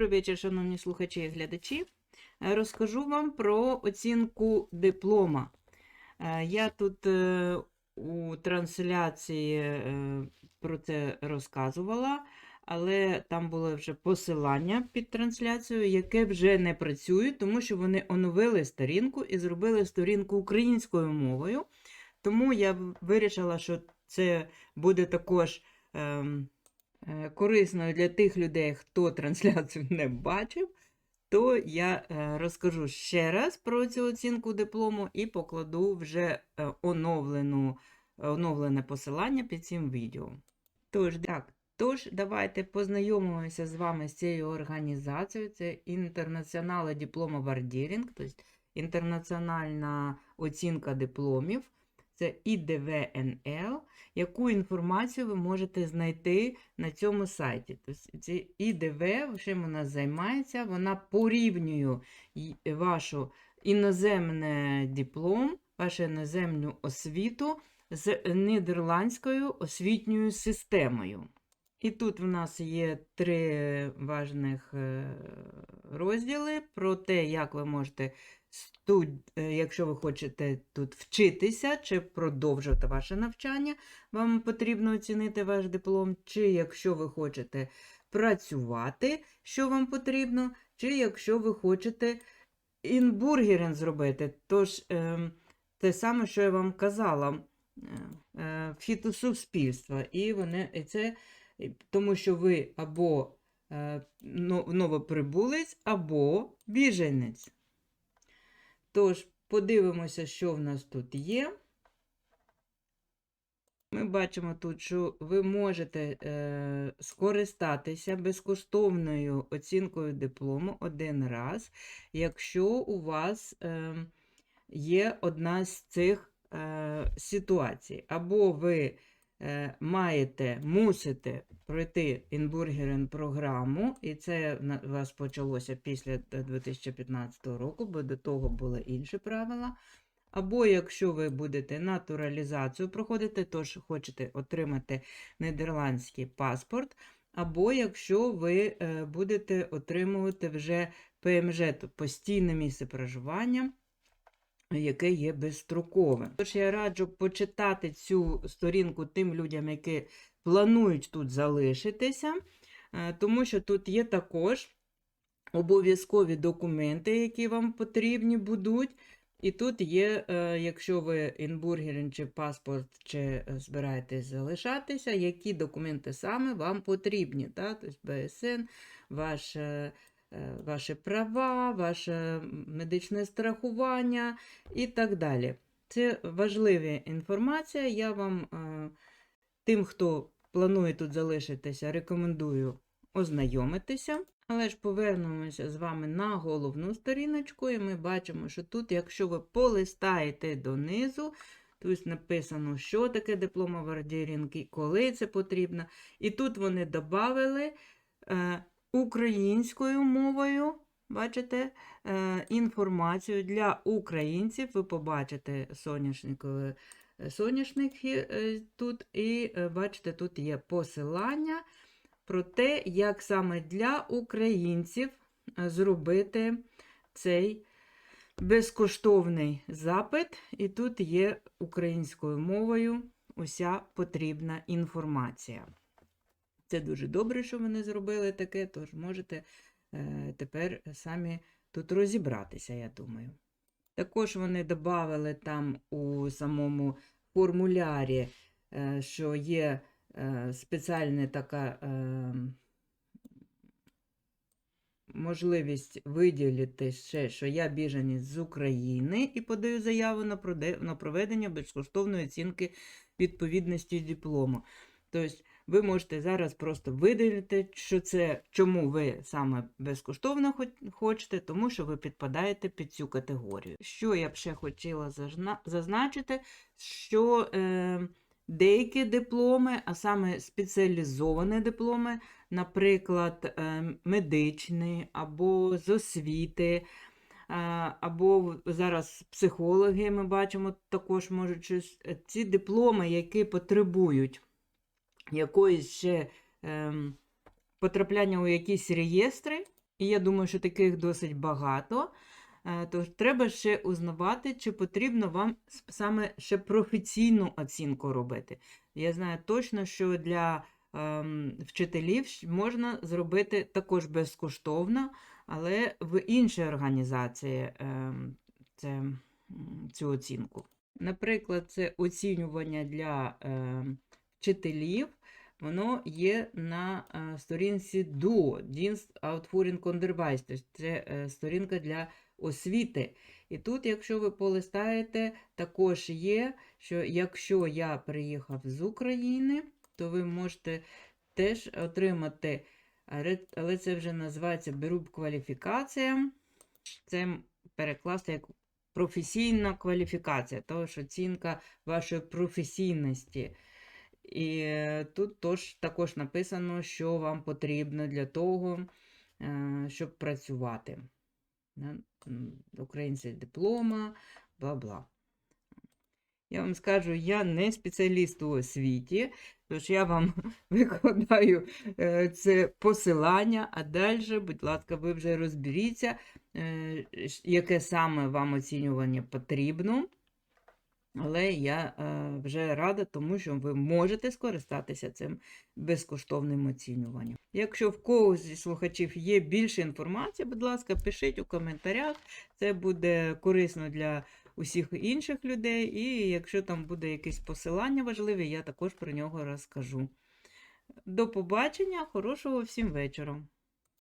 Добрий вечір, шановні слухачі і глядачі. Е, Розкажу вам про оцінку диплома. Е, Я тут е, у трансляції про це розказувала, але там було вже посилання під трансляцією, яке вже не працює, тому що вони оновили сторінку і зробили сторінку українською мовою. Тому я вирішила, що це буде також. Е, корисною для тих людей, хто трансляцію не бачив, то я е, розкажу ще раз про цю оцінку диплому і покладу вже е, оновлену, оновлене посилання під цим відео. Тож, так, тож, давайте познайомимося з вами з цією організацією. Це Інтернаціональна диплома Вардірінг, тобто інтернаціональна оцінка дипломів. Це ІДВНЛ, яку інформацію ви можете знайти на цьому сайті. Тобто ІДВ, чим вона займається, вона порівнює вашу іноземний диплом, вашу іноземну освіту з нідерландською освітньою системою. І тут в нас є три важних е, розділи про те, як ви можете, студ... е, якщо ви хочете тут вчитися чи продовжувати ваше навчання, вам потрібно оцінити ваш диплом, чи якщо ви хочете працювати, що вам потрібно, чи якщо ви хочете інбургерен зробити. Тож, ем, те саме, що я вам казала, е, е, вхід у суспільство. І вони, і це тому, що ви або е, новоприбулець, або біженець. Тож, подивимося, що в нас тут є. Ми бачимо тут, що ви можете е, скористатися безкоштовною оцінкою диплому один раз, якщо у вас е, є одна з цих е, ситуацій. Або ви маєте, мусите пройти інбургерен програму, і це у вас почалося після е, 2015 року, бо до того були інші правила. Або якщо ви будете натуралізацію проходити, тож хочете отримати нідерландський паспорт, або якщо ви е, будете отримувати вже ПМЖ, то постійне місце проживання, яке є безстроковим. Тож я раджу почитати цю сторінку тим людям, які планують тут залишитися, е, тому що тут є також обов'язкові документи, які вам потрібні будуть. І тут є, е, якщо ви інбургерен чи паспорт, чи е, збираєтесь залишатися, які документи саме вам потрібні. Тобто БСН, ваше, е, ваші права, ваше медичне страхування і так далі. Це важлива інформація. Я вам, е, тим, хто планує тут залишитися, рекомендую ознайомитися. Але ж повернемося з вами на головну сторіночку, і ми бачимо, що тут, якщо ви полистаєте донизу, тут написано, що таке диплома вардірінг і коли це потрібно. І тут вони додали е, українською мовою, бачите, е, інформацію для українців. Ви побачите соняшникове е, соняшник е, тут, і бачите, тут є посилання про те, як саме для українців зробити цей безкоштовний запит. І тут є українською мовою уся потрібна інформація. Це дуже добре, що вони зробили таке, тож можете е, тепер самі тут розібратися, я думаю. Також вони додали там у самому формулярі, е, що є е, спеціальна така можливість виділити ще, що я біженець з України і подаю заяву на проведення безкоштовної оцінки відповідності диплому. Тобто ви можете зараз просто виділити, що це, чому ви саме безкоштовно хочете, тому що ви підпадаєте під цю категорію. Що я б ще хотіла зазначити, що е, деякі дипломи, а саме спеціалізовані дипломи, наприклад, е, медичні або з освіти, е, або зараз психологи ми бачимо також можуть е, Ці дипломи, які потребують якоїсь ще ем, потрапляння у якісь реєстри, І я думаю, що таких досить багато. Е, Тож треба ще узнавати, чи потрібно вам саме ще професійну оцінку робити. Я знаю точно, що для ем, вчителів можна зробити також безкоштовно, але в іншій організації ем, це, цю оцінку. Наприклад, це оцінювання для ем, вчителів. Воно є на е, сторінці DO, Dienst Onderwijs, тобто це е, сторінка для освіти. І тут, якщо ви полистаєте, також є, що якщо я приїхав з України, то ви можете теж отримати, але- але це вже називається беруб кваліфікація. Це перекласти як професійна кваліфікація, тож оцінка вашої професійності. І тут тож, також написано, що вам потрібно для того, е, щоб працювати. Українська диплома, бла-бла. Я вам скажу, я не спеціаліст у освіті, тож я вам викладаю е, це посилання, а далі, будь ласка, ви вже розберіться, е, яке саме вам оцінювання потрібно. Але я е, вже рада, тому що ви можете скористатися цим безкоштовним оцінюванням. Якщо в когось зі слухачів є більше інформації, будь ласка, пишіть у коментарях. Це буде корисно для усіх інших людей. І якщо там буде якесь посилання важливе, я також про нього розкажу. До побачення, хорошого всім вечора!